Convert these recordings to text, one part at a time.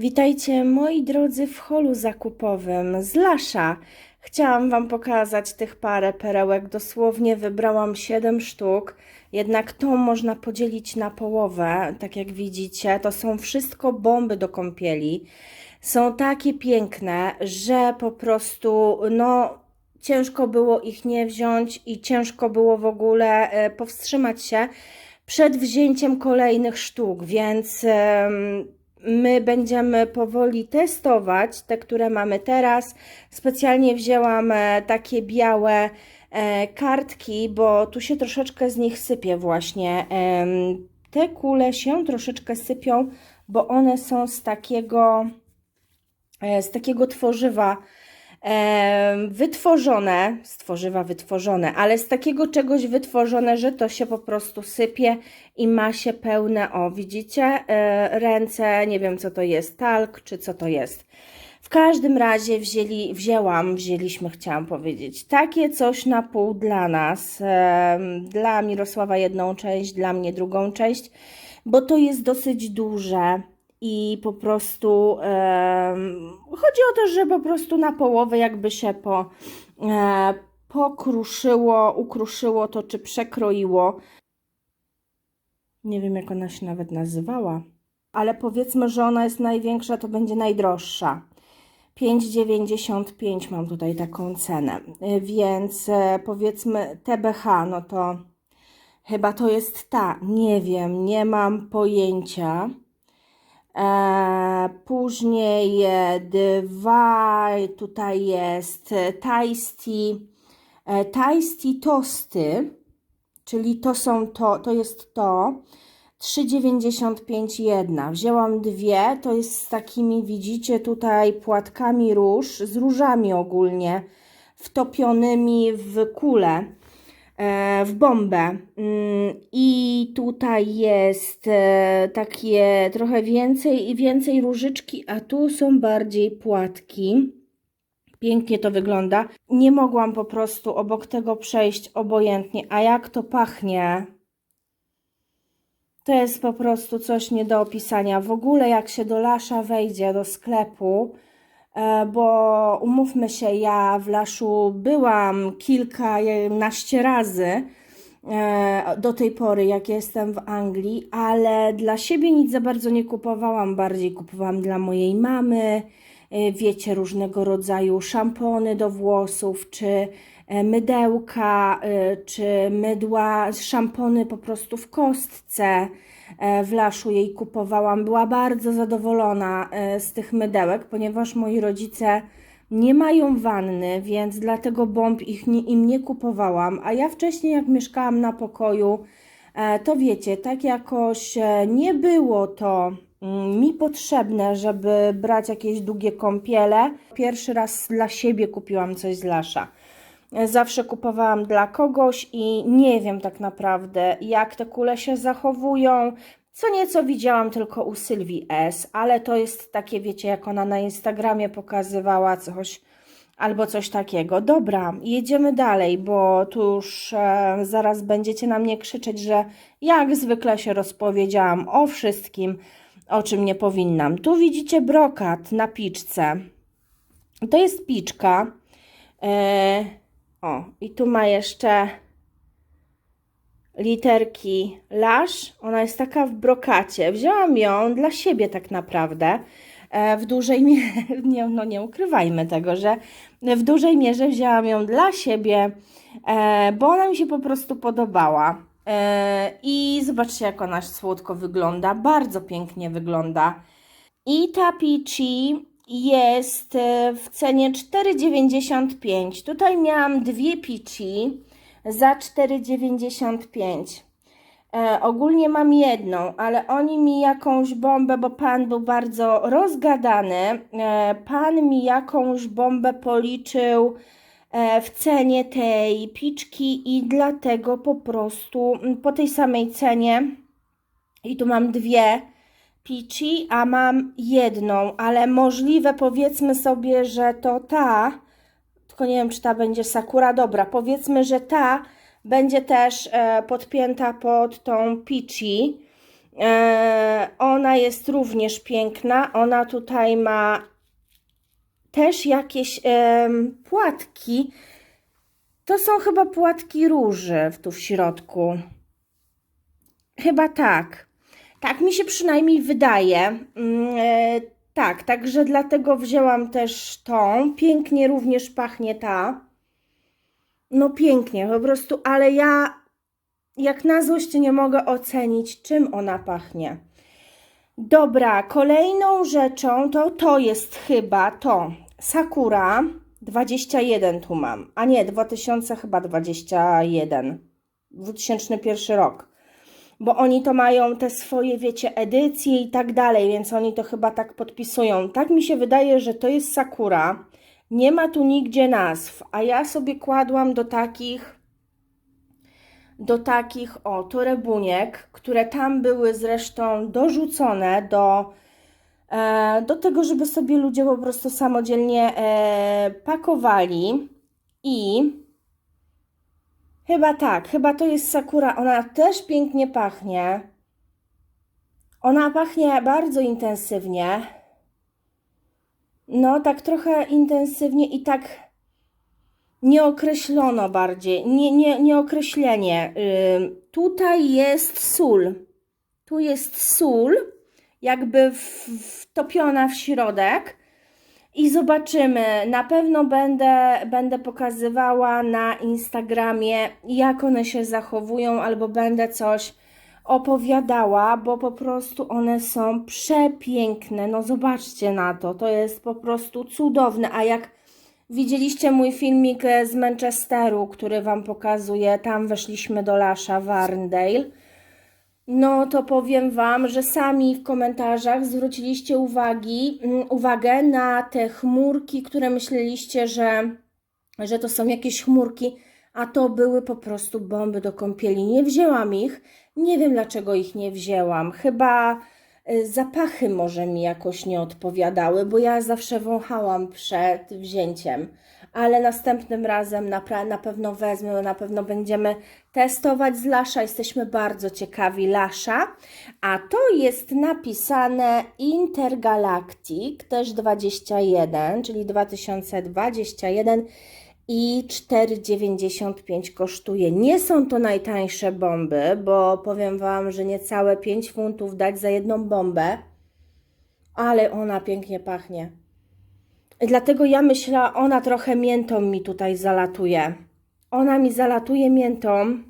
Witajcie moi drodzy w holu zakupowym z Lasza. Chciałam Wam pokazać tych parę perełek. Dosłownie wybrałam 7 sztuk, jednak tą można podzielić na połowę. Tak jak widzicie, to są wszystko bomby do kąpieli. Są takie piękne, że po prostu no ciężko było ich nie wziąć i ciężko było w ogóle e, powstrzymać się przed wzięciem kolejnych sztuk, więc em, my będziemy powoli testować te, które mamy teraz. Specjalnie wzięłam e, takie białe e, kartki, bo tu się troszeczkę z nich sypie właśnie. Te kule się troszeczkę sypią, bo one są z takiego, e, z takiego tworzywa wytworzone, z tworzywa wytworzone, ale z takiego czegoś wytworzone, że to się po prostu sypie i ma się pełne, o widzicie, e, ręce, nie wiem co to jest, talk czy co to jest. W każdym razie wzięli, wzięłam, wzięliśmy, chciałam powiedzieć, takie coś na pół dla nas, dla Mirosława jedną część, dla mnie drugą część, bo to jest dosyć duże i po prostu em, chodzi o to, że po prostu na połowę jakby się po, e, pokruszyło, ukruszyło to, czy przekroiło. Nie wiem, jak ona się nawet nazywała, ale powiedzmy, że ona jest największa, to będzie najdroższa. 5,95 mam tutaj taką cenę, Y, więc e, powiedzmy TBH, no to chyba to jest ta, nie wiem, nie mam pojęcia. E, później e, dwa, tutaj jest e, Tasty, e, Tasty Tosty, czyli to są to, to jest to. 3,95 jedna. Wzięłam dwie, to jest z takimi, widzicie tutaj, płatkami róż, z różami ogólnie, wtopionymi w kulę, w bombę. Mm, I tutaj jest e, takie trochę więcej i więcej różyczki, a tu są bardziej płatki. Pięknie to wygląda. Nie mogłam po prostu obok tego przejść obojętnie. A jak to pachnie? To jest po prostu coś nie do opisania. W ogóle jak się do Lasza wejdzie, do sklepu, e, bo umówmy się, ja w Laszu byłam kilkanaście razy e, do tej pory, jak jestem w Anglii, ale dla siebie nic za bardzo nie kupowałam. Bardziej kupowałam dla mojej mamy, e, wiecie, różnego rodzaju szampony do włosów, czy e, mydełka, e, czy mydła, szampony po prostu w kostce. E, W Laszu jej kupowałam. Była bardzo zadowolona e, z tych mydełek, ponieważ moi rodzice nie mają wanny, więc dlatego bomb ich nie, im nie kupowałam. A ja wcześniej, jak mieszkałam na pokoju, e, to wiecie, tak jakoś nie było to mm, mi potrzebne, żeby brać jakieś długie kąpiele. Pierwszy raz dla siebie kupiłam coś z Lasza. Zawsze kupowałam dla kogoś i nie wiem tak naprawdę, jak te kule się zachowują. Co nieco widziałam tylko u Sylwii S, ale to jest takie, wiecie, jak ona na Instagramie pokazywała coś albo coś takiego. Dobra, jedziemy dalej, bo tu już e, zaraz będziecie na mnie krzyczeć, że jak zwykle się rozpowiedziałam o wszystkim, o czym nie powinnam. Tu widzicie brokat na piczce. To jest piczka. E, o, i tu ma jeszcze literki Lash. Ona jest taka w brokacie. Wzięłam ją dla siebie tak naprawdę. E, W dużej mierze, nie, no nie ukrywajmy tego, że w dużej mierze wzięłam ją dla siebie, e, bo ona mi się po prostu podobała. E, I zobaczcie, jak ona słodko wygląda. Bardzo pięknie wygląda. I ta Peachy jest e, w cenie 4,95. Tutaj miałam dwie Peachy za 4,95. E, ogólnie mam jedną, ale oni mi jakąś bombę, bo pan był bardzo rozgadany. E, pan mi jakąś bombę policzył e, w cenie tej piczki i dlatego po prostu po tej samej cenie i tu mam dwie Peachy, a mam jedną, ale możliwe powiedzmy sobie, że to ta, tylko nie wiem czy ta będzie Sakura, dobra, powiedzmy, że ta będzie też e, podpięta pod tą Peachy, E, ona jest również piękna. Ona tutaj ma też jakieś em, płatki. To są chyba płatki róży w- tu w środku. Chyba tak. Tak mi się przynajmniej wydaje. Mm, e, tak, także dlatego wzięłam też tą. Pięknie również pachnie ta. No pięknie, po prostu, ale ja jak na złość nie mogę ocenić, czym ona pachnie. Dobra, kolejną rzeczą to to jest chyba to. Sakura 21 tu mam. A nie, 2000 chyba 21. 2001 rok. Bo oni to mają te swoje, wiecie, edycje i tak dalej, więc oni to chyba tak podpisują. Tak mi się wydaje, że to jest Sakura. Nie ma tu nigdzie nazw, a ja sobie kładłam do takich do takich o torebuniek, które tam były zresztą dorzucone do, e, do tego, żeby sobie ludzie po prostu samodzielnie e, pakowali i chyba tak, chyba to jest sakura, ona też pięknie pachnie. Ona pachnie bardzo intensywnie. No, tak trochę intensywnie i tak nie określono bardziej, nie, nie, nie określenie. Ym, tutaj jest sól. Tu jest sól, jakby wtopiona w środek. I zobaczymy. Na pewno będę, będę pokazywała na Instagramie, jak one się zachowują, albo będę coś opowiadała, bo po prostu one są przepiękne. No zobaczcie na to, to jest po prostu cudowne. A jak widzieliście mój filmik z Manchesteru, który Wam pokazuję, tam weszliśmy do Lasza Warndale, no to powiem Wam, że sami w komentarzach zwróciliście uwagi, mm, uwagę na te chmurki, które myśleliście, że, że to są jakieś chmurki, a to były po prostu bomby do kąpieli. Nie wzięłam ich, nie wiem dlaczego ich nie wzięłam. Chyba y, zapachy może mi jakoś nie odpowiadały, bo ja zawsze wąchałam przed wzięciem. Ale następnym razem na, na pewno wezmę, na pewno będziemy testować z Lasza. Jesteśmy bardzo ciekawi Lasza. A to jest napisane Intergalactic, też 21, czyli 2021 i 4,95 kosztuje. Nie są to najtańsze bomby, bo powiem Wam, że niecałe 5 funtów dać za jedną bombę, ale ona pięknie pachnie. Dlatego ja myślę, ona trochę miętą mi tutaj zalatuje. Ona mi zalatuje miętą.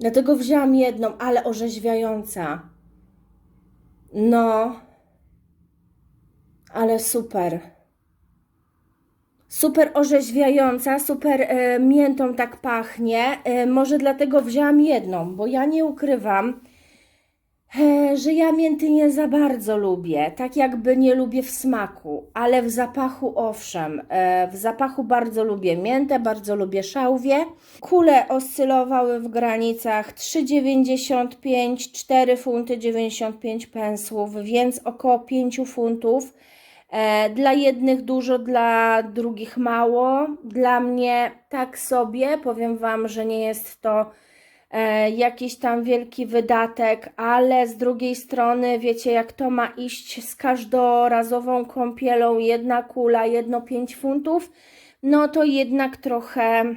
Dlatego wzięłam jedną, ale orzeźwiająca. No, ale super. Super orzeźwiająca, super e, miętą tak pachnie. E, może dlatego wzięłam jedną, bo ja nie ukrywam, że ja mięty nie za bardzo lubię. Tak jakby nie lubię w smaku, ale w zapachu owszem. E, w zapachu bardzo lubię miętę, bardzo lubię szałwię. Kule oscylowały w granicach 3,95, 4 funty 95 pensów, więc około 5 funtów. E, Dla jednych dużo, dla drugich mało. Dla mnie tak sobie. Powiem Wam, że nie jest to jakiś tam wielki wydatek, ale z drugiej strony, wiecie, jak to ma iść z każdorazową kąpielą, jedna kula, jedno 5 funtów, no to jednak trochę,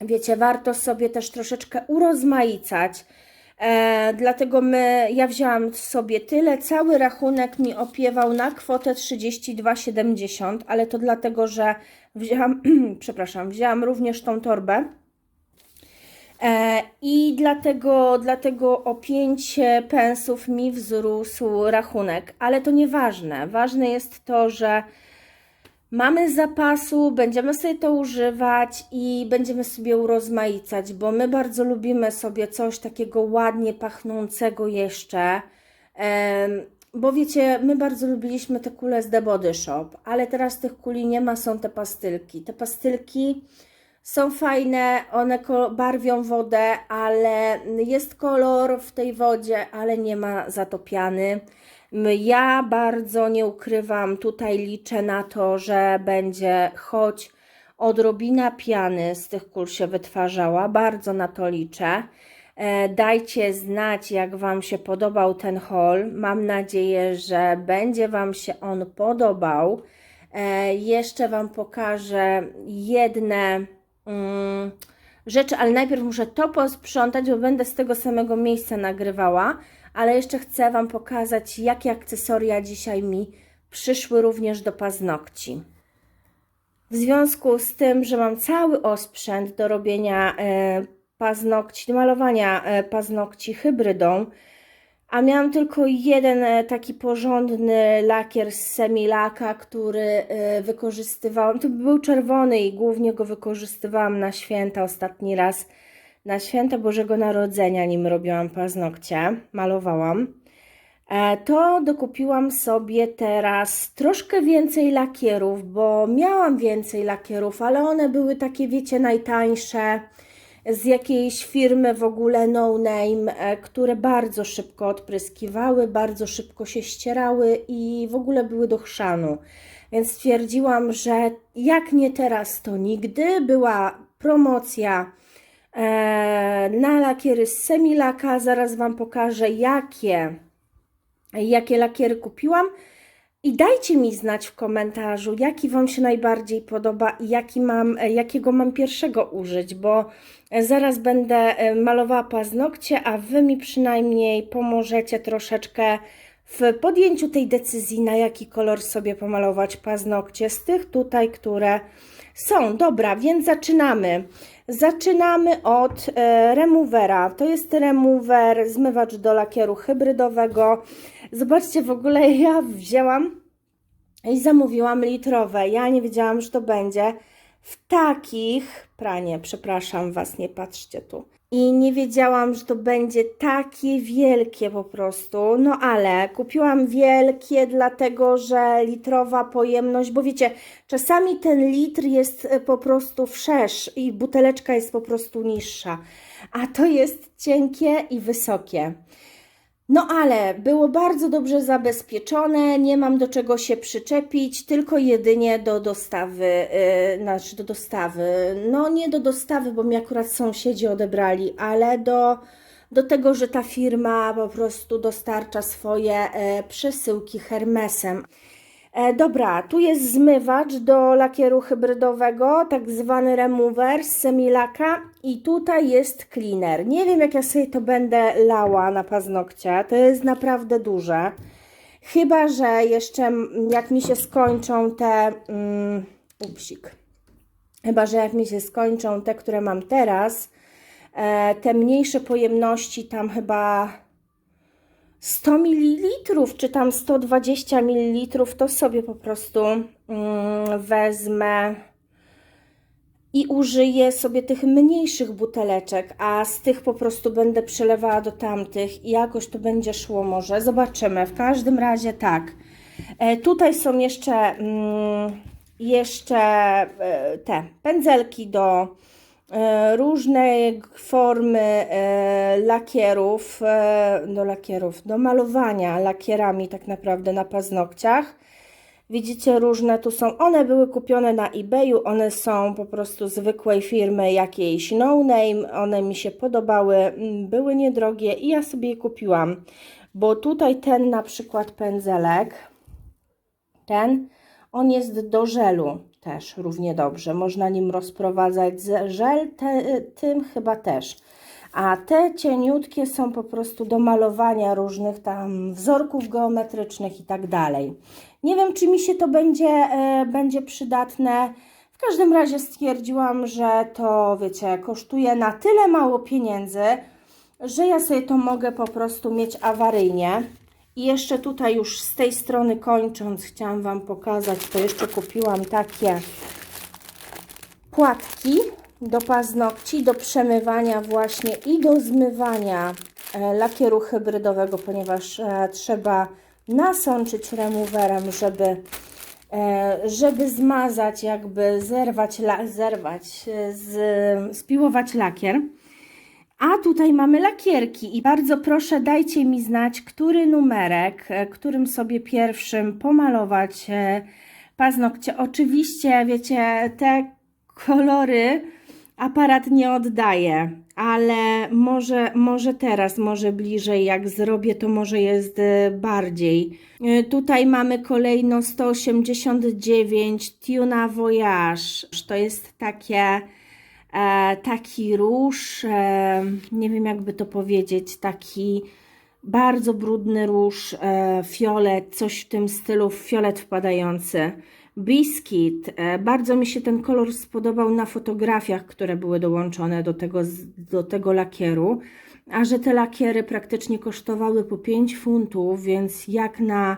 wiecie, warto sobie też troszeczkę urozmaicać. E, dlatego my, ja wzięłam sobie tyle, cały rachunek mi opiewał na kwotę 32,70, ale to dlatego, że wzięłam, przepraszam, wzięłam również tą torbę. E, I dlatego, dlatego o 5 pensów mi wzrósł rachunek, ale to nieważne. Ważne jest to, że mamy zapasu, będziemy sobie to używać i będziemy sobie urozmaicać, bo my bardzo lubimy sobie coś takiego ładnie pachnącego jeszcze. Bo wiecie, my bardzo lubiliśmy te kule z The Body Shop, ale teraz tych kuli nie ma, są te pastylki. Te pastylki są fajne, one barwią wodę, ale jest kolor w tej wodzie, ale nie ma zatopiany. Ja bardzo nie ukrywam, tutaj liczę na to, że będzie choć odrobina piany z tych kul się wytwarzała, bardzo na to liczę. E, Dajcie znać, jak Wam się podobał ten haul. Mam nadzieję, że będzie Wam się on podobał. E, Jeszcze Wam pokażę jedne mm, rzeczy, ale najpierw muszę to posprzątać, bo będę z tego samego miejsca nagrywała. Ale jeszcze chcę Wam pokazać, jakie akcesoria dzisiaj mi przyszły również do paznokci. W związku z tym, że mam cały osprzęt do robienia e, paznokci, do malowania e, paznokci hybrydą, a miałam tylko jeden e, taki porządny lakier z semilaka, który e, wykorzystywałam. To był czerwony i głównie go wykorzystywałam na święta ostatni raz. Na święta Bożego Narodzenia nim robiłam paznokcie, malowałam. E, To dokupiłam sobie teraz troszkę więcej lakierów, bo miałam więcej lakierów, ale one były takie, wiecie, najtańsze, z jakiejś firmy w ogóle no name, e, które bardzo szybko odpryskiwały, bardzo szybko się ścierały i w ogóle były do chrzanu. Więc stwierdziłam, że jak nie teraz, to nigdy. Była promocja e, na lakiery z Semilaka. Zaraz Wam pokażę, jakie jakie lakiery kupiłam. I dajcie mi znać w komentarzu, jaki Wam się najbardziej podoba i jaki mam, jakiego mam pierwszego użyć, bo zaraz będę e, malowała paznokcie, a Wy mi przynajmniej pomożecie troszeczkę w podjęciu tej decyzji, na jaki kolor sobie pomalować paznokcie z tych tutaj, które są. Dobra, więc zaczynamy. Zaczynamy od e, removera. To jest remover, zmywacz do lakieru hybrydowego. Zobaczcie, w ogóle ja wzięłam i zamówiłam litrowe. Ja nie wiedziałam, że to będzie w takich pranie, przepraszam Was, nie patrzcie tu. I nie wiedziałam, że to będzie takie wielkie po prostu. No ale kupiłam wielkie, dlatego że litrowa pojemność, bo wiecie, czasami ten litr jest e, po prostu wszerz i buteleczka jest po prostu niższa, a to jest cienkie i wysokie. No ale było bardzo dobrze zabezpieczone, nie mam do czego się przyczepić, tylko jedynie do dostawy, yy, znaczy do dostawy, no nie do dostawy, bo mi akurat sąsiedzi odebrali, ale do, do tego, że ta firma po prostu dostarcza swoje e, przesyłki Hermesem. E, dobra, tu jest zmywacz do lakieru hybrydowego, tak zwany remover z semilaka i tutaj jest cleaner. Nie wiem jak ja sobie to będę lała na paznokcie, to jest naprawdę duże. Chyba, że jeszcze jak mi się skończą te... Mm, upsik. Chyba, że jak mi się skończą te, które mam teraz, e, te mniejsze pojemności, tam chyba 100 ml, czy tam 120 ml, to sobie po prostu mm, wezmę i użyję sobie tych mniejszych buteleczek, a z tych po prostu będę przelewała do tamtych i jakoś to będzie szło może. Zobaczymy. W każdym razie tak. E, tutaj są jeszcze, mm, jeszcze e, te pędzelki do e, różnej formy lakierów, do lakierów, do malowania lakierami tak naprawdę na paznokciach. Widzicie, różne tu są. One były kupione na eBayu, one są po prostu zwykłej firmy jakiejś no name. One mi się podobały, mm, były niedrogie i ja sobie je kupiłam. Bo tutaj ten na przykład pędzelek, ten, on jest do żelu też równie dobrze. Można nim rozprowadzać żel, te, tym chyba też. A te cieniutkie są po prostu do malowania różnych tam wzorków geometrycznych i tak dalej. Nie wiem, czy mi się to będzie, e, będzie przydatne. W każdym razie stwierdziłam, że to, wiecie, kosztuje na tyle mało pieniędzy, że ja sobie to mogę po prostu mieć awaryjnie. I jeszcze tutaj już z tej strony kończąc, chciałam Wam pokazać, to jeszcze kupiłam takie płatki do paznokci, do przemywania właśnie i do zmywania e, lakieru hybrydowego, ponieważ e, trzeba nasączyć removerem, żeby, e, żeby zmazać, jakby zerwać, zerwać, e, z, spiłować lakier. A tutaj mamy lakierki i bardzo proszę dajcie mi znać, który numerek, e, którym sobie pierwszym pomalować paznokcie. Oczywiście, wiecie, te kolory aparat nie oddaje, ale może, może teraz, może bliżej, jak zrobię, to może jest e, bardziej. E, Tutaj mamy kolejno 189 Tuna Voyage. To jest takie, e, taki róż, e, nie wiem jakby to powiedzieć, taki bardzo brudny róż, e, fiolet, coś w tym stylu, fiolet wpadający. Biscuit. E, bardzo mi się ten kolor spodobał na fotografiach, które były dołączone do tego, do tego lakieru. A że te lakiery praktycznie kosztowały po 5 funtów, więc jak na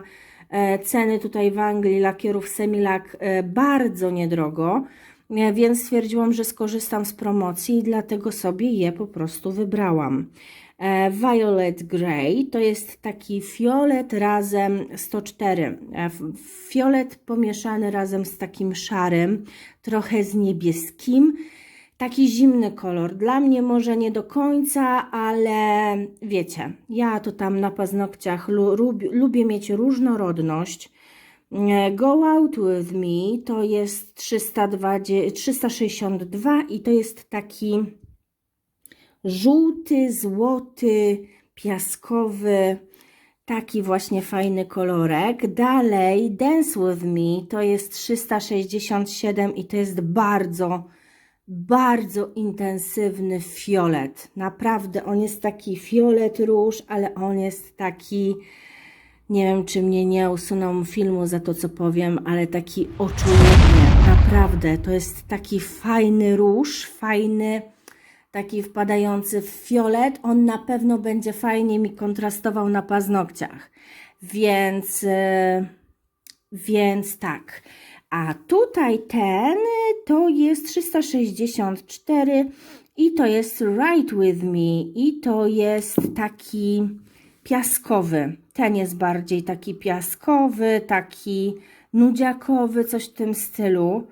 e, ceny tutaj w Anglii lakierów Semilak e, bardzo niedrogo, więc stwierdziłam, że skorzystam z promocji i dlatego sobie je po prostu wybrałam. E, Violet Grey to jest taki fiolet razem 104. E, Fiolet pomieszany razem z takim szarym, trochę z niebieskim. Taki zimny kolor. Dla mnie może nie do końca, ale wiecie, ja to tam na paznokciach lu, lubię, lubię mieć różnorodność. E, Go Out With Me to jest 320, 362 i to jest taki żółty, złoty, piaskowy, taki właśnie fajny kolorek. Dalej Dance With Me to jest 367 i to jest bardzo, bardzo intensywny fiolet. Naprawdę on jest taki fiolet róż, ale on jest taki nie wiem, czy mnie nie usuną filmu za to, co powiem, ale taki oczujemy. Naprawdę, to jest taki fajny róż, fajny, taki wpadający w fiolet. On na pewno będzie fajnie mi kontrastował na paznokciach. Więc, e, więc tak. A tutaj ten to jest 364 i to jest Right With Me i to jest taki piaskowy. Ten jest bardziej taki piaskowy, taki nudziakowy, coś w tym stylu.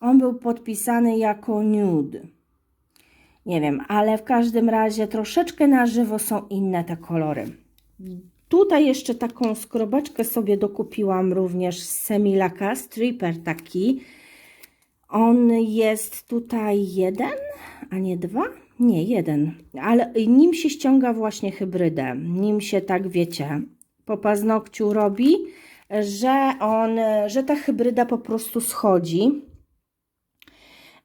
On był podpisany jako nude. Nie wiem, ale w każdym razie troszeczkę na żywo są inne te kolory. Tutaj jeszcze taką skrobeczkę sobie dokupiłam również z Semilaka, stripper taki. On jest tutaj jeden, a nie dwa? Nie, jeden. Ale nim się ściąga właśnie hybrydę. Nim się tak wiecie, po paznokciu robi, że on, że ta hybryda po prostu schodzi.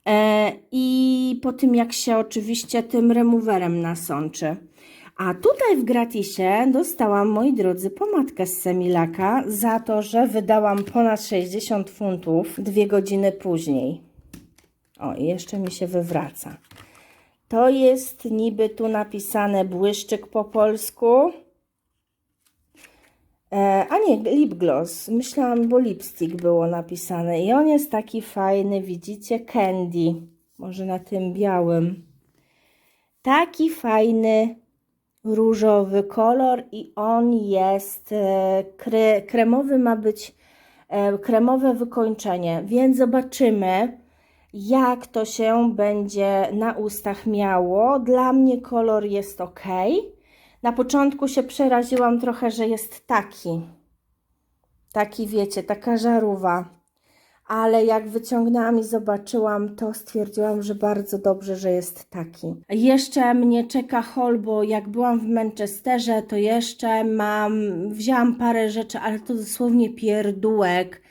E, I po tym, jak się oczywiście tym removerem nasączy. A tutaj w gratisie dostałam, moi drodzy, pomadkę z Semilaka za to, że wydałam ponad 60 funtów dwie godziny później. O, i jeszcze mi się wywraca. To jest niby tu napisane błyszczyk po polsku. E, a nie, lip gloss. Myślałam, bo lipstick było napisane. I on jest taki fajny, widzicie? Candy. Może na tym białym. Taki fajny, różowy kolor i on jest e, kre, kremowy, ma być e, kremowe wykończenie. Więc zobaczymy, jak to się będzie na ustach miało. Dla mnie kolor jest ok. Na początku się przeraziłam trochę, że jest taki. Taki, wiecie, taka żarówa. Ale jak wyciągnęłam i zobaczyłam, to stwierdziłam, że bardzo dobrze, że jest taki. Jeszcze mnie czeka haul, bo jak byłam w Manchesterze, to jeszcze mam, wzięłam parę rzeczy, ale to dosłownie pierdółek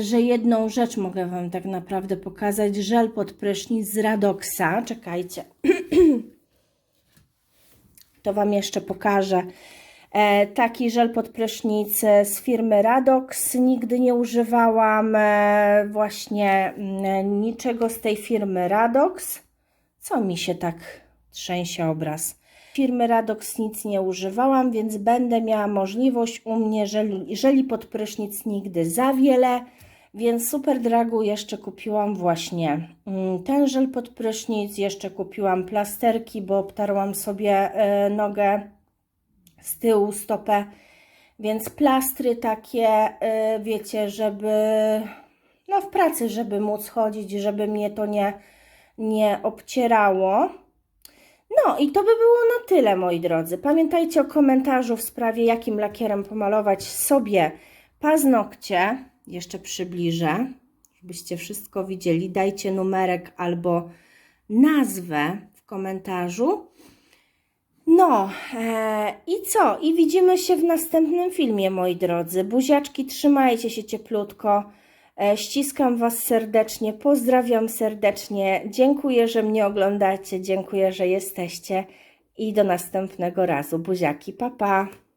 że jedną rzecz mogę Wam tak naprawdę pokazać. Żel pod prysznic z Radoxa. Czekajcie. to Wam jeszcze pokażę. E, taki żel pod prysznic z firmy Radox. Nigdy nie używałam e, właśnie mm, niczego z tej firmy Radox. Co mi się tak trzęsie obraz? Firmy Radox nic nie używałam, więc będę miała możliwość u mnie żeli, żeli pod prysznic nigdy za wiele. Więc super dragu jeszcze kupiłam właśnie mm, ten żel pod prysznic, jeszcze kupiłam plasterki, bo obtarłam sobie e, nogę z tyłu, stopę, więc plastry takie, e, wiecie, żeby no w pracy, żeby móc chodzić, żeby mnie to nie, nie obcierało. No i to by było na tyle, moi drodzy. Pamiętajcie o komentarzu w sprawie, jakim lakierem pomalować sobie paznokcie. Jeszcze przybliżę, żebyście wszystko widzieli. Dajcie numerek albo nazwę w komentarzu. No e, i co? I widzimy się w następnym filmie, moi drodzy. Buziaczki, trzymajcie się cieplutko. E, ściskam Was serdecznie, pozdrawiam serdecznie. Dziękuję, że mnie oglądacie, dziękuję, że jesteście i do następnego razu. Buziaki, papa. Pa.